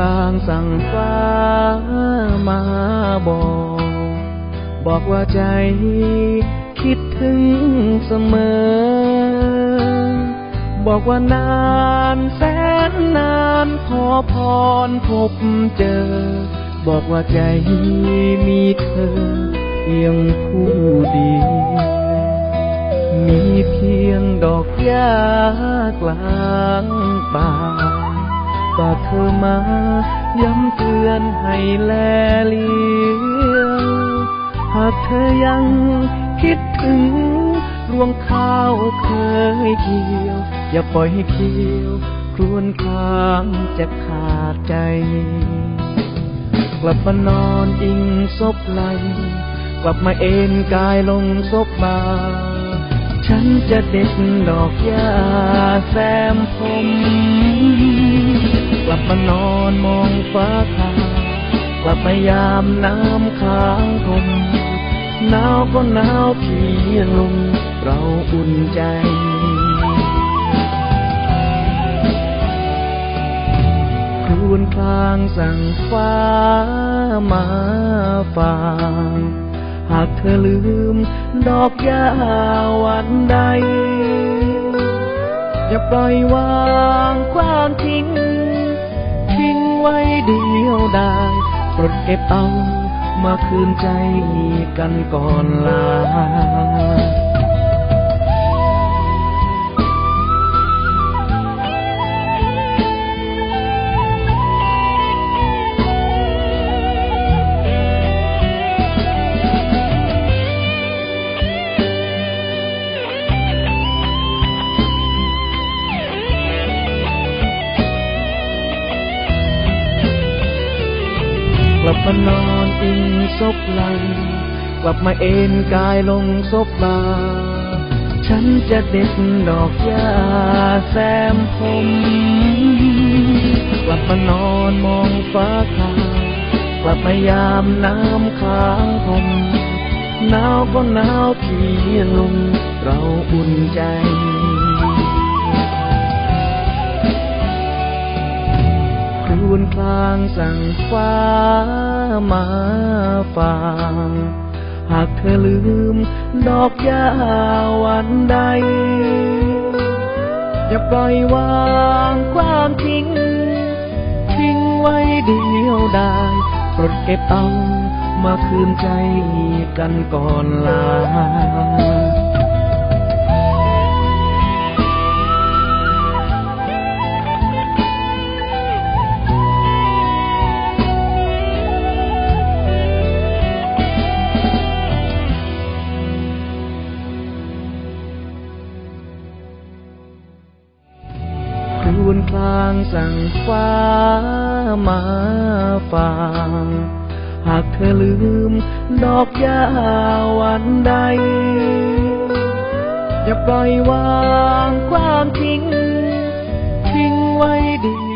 ลางสั่งฟ้ามาบอก บอกว่าใจคิดถึงเสมอ บอกว่านานแสนนานขอพรพบเจอ บอกว่าใจมีเธอเพียงผู้เดียวมีเพียงดอกหญ้ากลาง ฝากเธอมา ย้ำเตือนให้แลเลียวหากเธอยังคิดถึงรวงข้าวเคยเกี่ยว อย่าปล่อยให้เคี้ยว ครวนครางจะขาดใจ กลับมานอนอิงซบไหล กลับมาเอนกายลงซบบาฉันจะเด็ดดอกหญ้าแซมผม ฟ้าคากลับมายามน้ำค้างคมหนาวก็หนาวเพียงลงเราอุ่นใจครวนคลางสั่งฟ้ามาฝากหากเธอลืมดอกหญ้าวันใด อย่าปล่อยวางความทิ้ง ปรดเก็บเอามาคืนใจกันก่อนลา ลับมานอนอิงซบไหลกลับมาเอ็นกายลงซบบาฉันจะเด็ดดอกหญ้าแซมผมกลับมานอนมองฟ้าคาวกลับมายามน้ำค้างคมหนาวก็หนาวเพียงลงเราอุ่นใจ ครวนคลางสั่งฟ้ามาฝากหากเธอลืมดอกหญ้าวันใด อย่าปล่อยวางความทิ้ง ทิ้งไว้เดียวดายปรดเก็บเอามาคืนใจกันก่อนลา ควนคลางสั่งฟ้ามาฝากหากเธอลืมดอกหญ้าวันใด อย่าปล่อยวางความทิ้ง ทิ้งไว้ดี